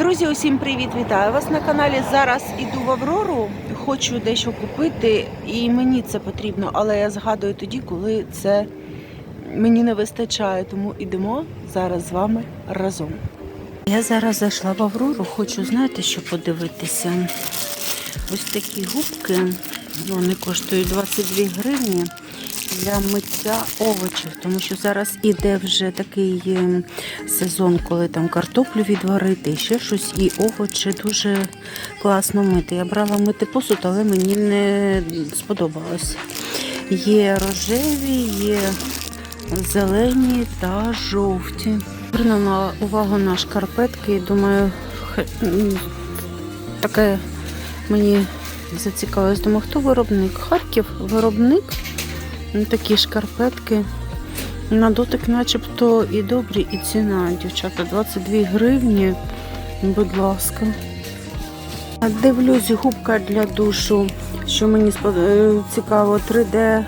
Друзі, усім привіт! Вітаю вас на каналі. Зараз іду в Аврору, хочу дещо купити, і мені це потрібно, але я згадую тоді, коли це мені не вистачає. Тому йдемо зараз з вами разом. Я зараз зайшла в Аврору, хочу знаєте, що подивитися. Ось такі губки, вони коштують 22 гривні для миття овочів, тому що зараз іде вже такий е, сезон, коли там картоплю відварити, ще щось, і овочі дуже класно мити. Я брала мити посуд, але мені не сподобалось. Є рожеві, є зелені та жовті. Звернула увагу на шкарпетки думаю, таке мені зацікавилось. Думаю, хто виробник? Харків виробник. Ну, Такі шкарпетки. На дотик начебто і добрі, і ціна, дівчата, 22 гривні. Будь ласка. Дивлюсь, губка для душу, що мені е, цікаво, 3D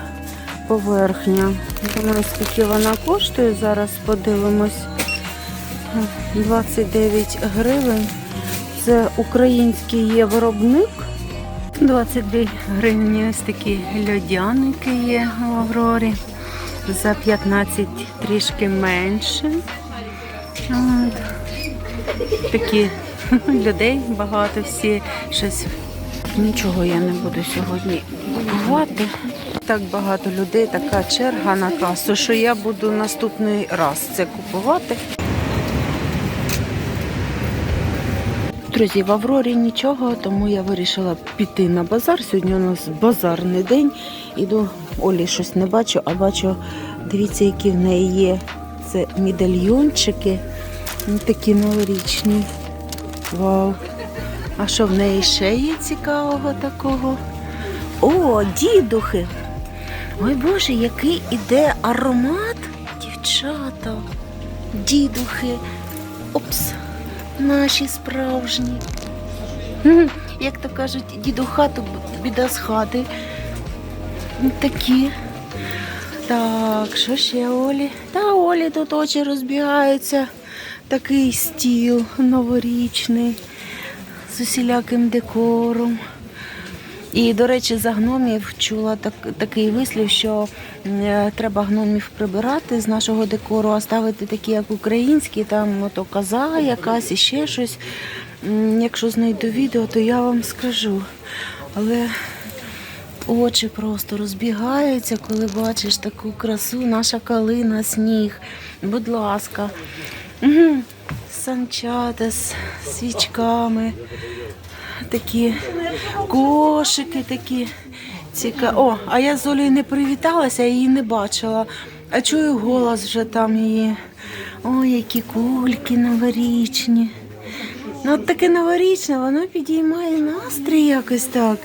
поверхня. Думаю, скільки вона коштує, зараз подивимось. 29 гривень. Це український є виробник. 22 гривні ось такі льодяники є в Аврорі. За 15 трішки менше. От. Такі людей багато, всі щось. Нічого я не буду сьогодні купувати. Так багато людей, така черга на касу, що я буду наступний раз це купувати. Друзі, в Аврорі нічого, тому я вирішила піти на базар. Сьогодні у нас базарний день. Іду, Олі щось не бачу, а бачу, дивіться, які в неї є. Це медальйончики. Такі новорічні. Вау. А що в неї ще є цікавого такого? О, дідухи! Ой Боже, який іде аромат, дівчата, дідухи. Опс, наші справжні. Як то кажуть, діду хату біда з хати. Такі. Так, що ще Олі? Та Олі тут очі розбігаються. Такий стіл новорічний з усіляким декором. І, до речі, за гномів чула так, такий вислів, що е, треба гномів прибирати з нашого декору, а ставити такі, як українські, там ото коза якась і ще щось. Якщо знайду відео, то я вам скажу. Але очі просто розбігаються, коли бачиш таку красу, наша калина, сніг. Будь ласка. Санчата з свічками такі кошики такі цікаві. О, а я з Олею не привіталася, я її не бачила. А чую голос вже там її. Ой, які кульки новорічні. Ну, от таке новорічне, воно підіймає настрій якось так.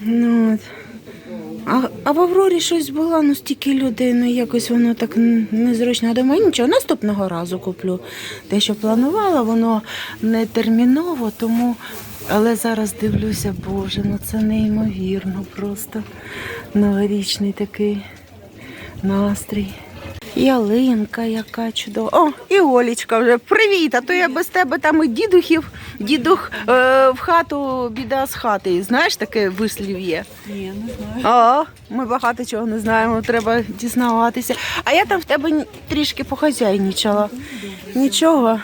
Ну, от. А, а в Аврорі щось було, ну стільки людей, ну якось воно так незручно. А думаю, нічого, наступного разу куплю. Те, що планувала, воно не терміново, тому. Але зараз дивлюся, боже, ну це неймовірно просто. Новорічний такий настрій. Ялинка яка чудова. О, і Олічка вже. Привіт! А то я без тебе там і дідухів, дідух е, в хату, біда з хати. Знаєш, таке вислів є. Ні, не знаю. А, ми багато чого не знаємо, треба дізнаватися. А я там в тебе трішки похазяйничала. Нічого,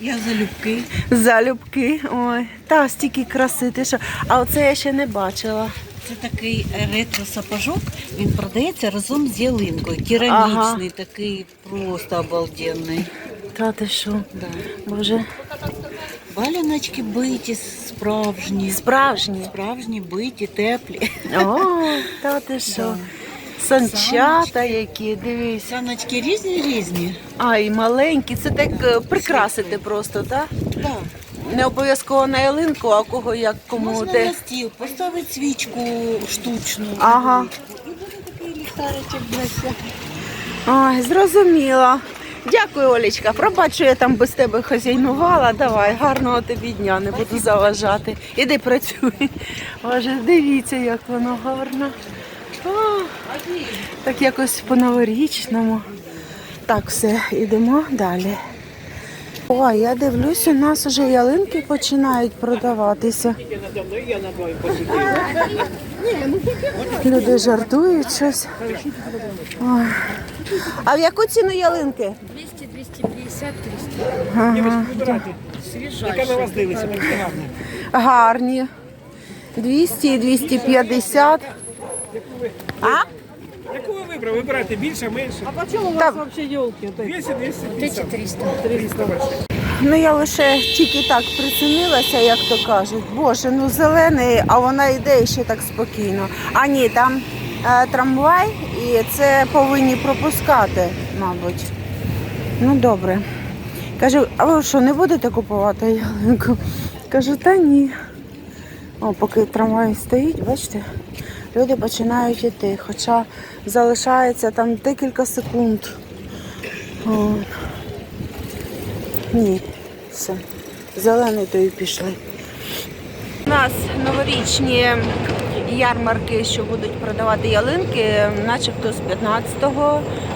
Я залюбки. залюбки. Ой, та стільки краси. Ти що? А оце я ще не бачила. Це такий ретро-сапожок, він продається разом з ялинкою. Керамічний, такий просто обалденний. Та ти що? Да. Боже, Валяночки биті, справжні. справжні. Справжні, биті, теплі. О, та ти що? Санчата які, дивись. Саночки різні різні. Ай, маленькі, це так е, прикрасити просто, так? Да. Не обов'язково на ялинку, а кого як кому Можна де. на стіл поставити свічку штучну. Ага. І буде такий ліхтаричок для. Ой, зрозуміла. Дякую, Олечка. Пробач, що я там без тебе хазяйнувала. Давай, гарного тобі дня, не буду заважати. Іди працюй. Боже, дивіться, як воно гарно. О, так якось по-новорічному. Так, все, йдемо далі. О, я дивлюсь, у нас уже ялинки починають продаватися. Люди жартують щось. Ой. А в яку ціну ялинки? 200, 250, 300. Ага. Яка на вас дивиться, дуже. Гарні. 200 і 250. А? Яку ви вибрали? Вибирайте більше, менше. А по чому у вас взагалі елки? 200, 200, 300. 300 ваші. Ну я лише тільки так прицінилася, як то кажуть. Боже, ну зелений, а вона йде ще так спокійно. А ні, там е, трамвай і це повинні пропускати, мабуть. Ну добре. Кажу, а ви що, не будете купувати ялинку? Кажу, та ні. О, поки трамвай стоїть, бачите, люди починають йти, хоча залишається там декілька секунд. О. Ні, все. Зелений то і пішли. У нас новорічні ярмарки, що будуть продавати ялинки, начебто з 15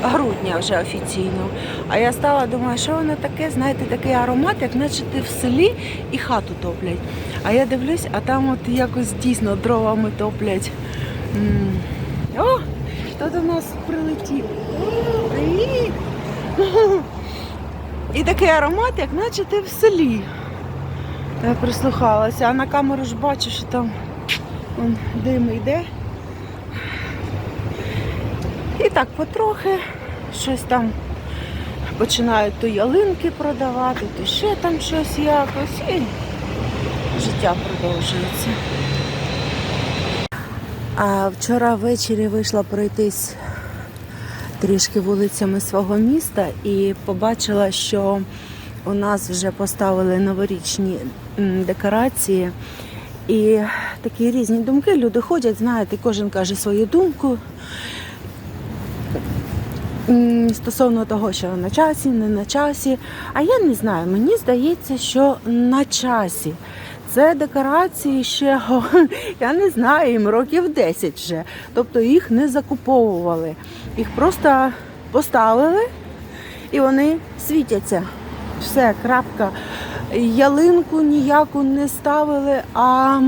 грудня вже офіційно. А я стала, думаю, що воно таке, знаєте, такий аромат, як наче ти в селі і хату топлять. А я дивлюсь, а там от якось дійсно дровами топлять. О, хто до нас прилетів? І такий аромат, як наче ти в селі. Я прислухалася, а на камеру ж бачу, що там вон, дим йде. І так потрохи щось там починають то ялинки продавати, то ще там щось якось. І життя продовжується. А вчора ввечері вийшла пройтись трішки вулицями свого міста і побачила, що у нас вже поставили новорічні декорації. І такі різні думки. Люди ходять, знаєте, кожен каже свою думку. Стосовно того, що на часі, не на часі. А я не знаю, мені здається, що на часі. Це декорації ще, я не знаю, їм років 10 вже. Тобто їх не закуповували. Їх просто поставили і вони світяться. Все, крапка. Ялинку ніяку не ставили, а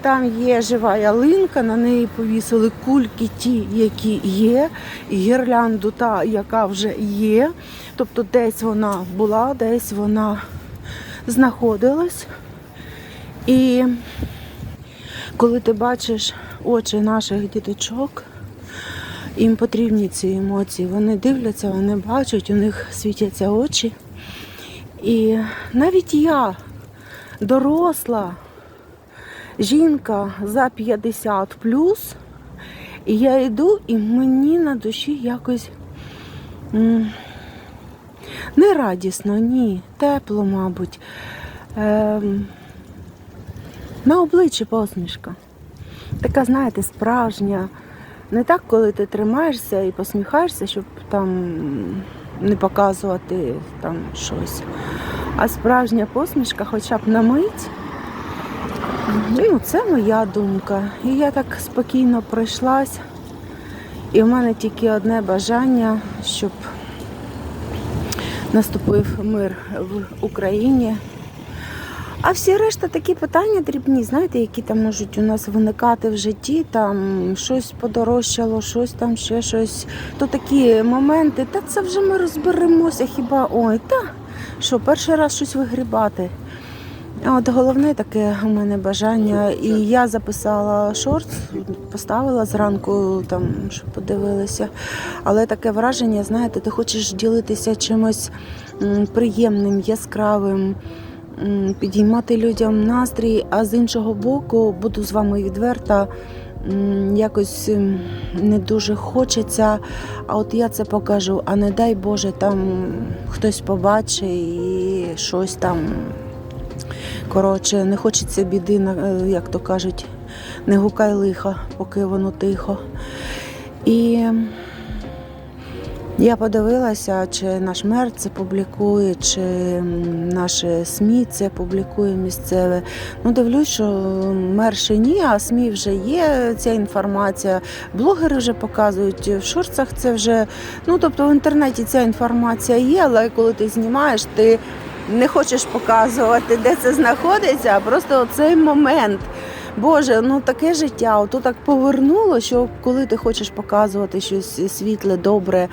там є жива ялинка, на неї повісили кульки ті, які є, і гірлянду та, яка вже є. Тобто десь вона була, десь вона знаходилась. І коли ти бачиш очі наших діточок, їм потрібні ці емоції. Вони дивляться, вони бачать, у них світяться очі. І навіть я, доросла жінка за 50 плюс, і я йду, і мені на душі якось не радісно, ні, тепло, мабуть. Ем, на обличчі посмішка. Така, знаєте, справжня. Не так, коли ти тримаєшся і посміхаєшся, щоб там не показувати там щось. А справжня посмішка, хоча б на мить. Ну, це моя думка. І я так спокійно пройшлась. І в мене тільки одне бажання, щоб наступив мир в Україні. А всі решта такі питання дрібні, знаєте, які там можуть у нас виникати в житті, там щось подорожчало, щось там ще щось. То такі моменти, та це вже ми розберемося хіба ой, та що, перший раз щось вигрібати. От головне таке у мене бажання. І я записала шорт, поставила зранку, там, щоб подивилися. Але таке враження, знаєте, ти хочеш ділитися чимось приємним, яскравим, підіймати людям настрій, а з іншого боку, буду з вами відверта. Якось не дуже хочеться, а от я це покажу. А не дай Боже, там хтось побачить і щось там Коротше, не хочеться біди, е, як то кажуть, не гукай лиха, поки воно тихо. І я подивилася, чи наш мер це публікує, чи м, наше СМІ це публікує місцеве. Ну, дивлюсь, що мер ще ні, а СМІ вже є ця інформація. Блогери вже показують, в шорцах це вже. Ну, тобто в інтернеті ця інформація є, але коли ти знімаєш, ти не хочеш показувати, де це знаходиться, а просто цей момент. Боже, ну таке життя, ото так повернуло, що коли ти хочеш показувати щось світле, добре,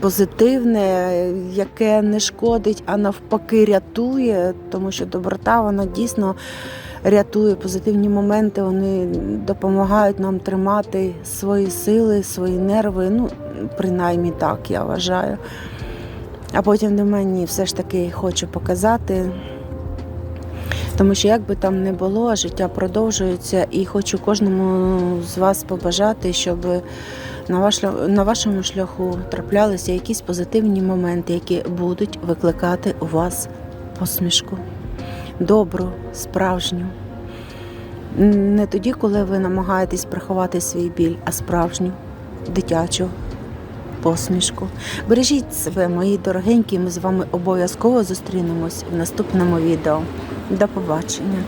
позитивне, яке не шкодить, а навпаки рятує, тому що доброта вона дійсно рятує позитивні моменти, вони допомагають нам тримати свої сили, свої нерви. Ну, принаймні так я вважаю. А потім до мені все ж таки хочу показати. Тому що як би там не було, життя продовжується, і хочу кожному з вас побажати, щоб на, ваш, на вашому шляху траплялися якісь позитивні моменти, які будуть викликати у вас посмішку. Добру, справжню. Не тоді, коли ви намагаєтесь приховати свій біль, а справжню, дитячу посмішку. Бережіть себе, мої дорогенькі. Ми з вами обов'язково зустрінемось в наступному відео. До побачення.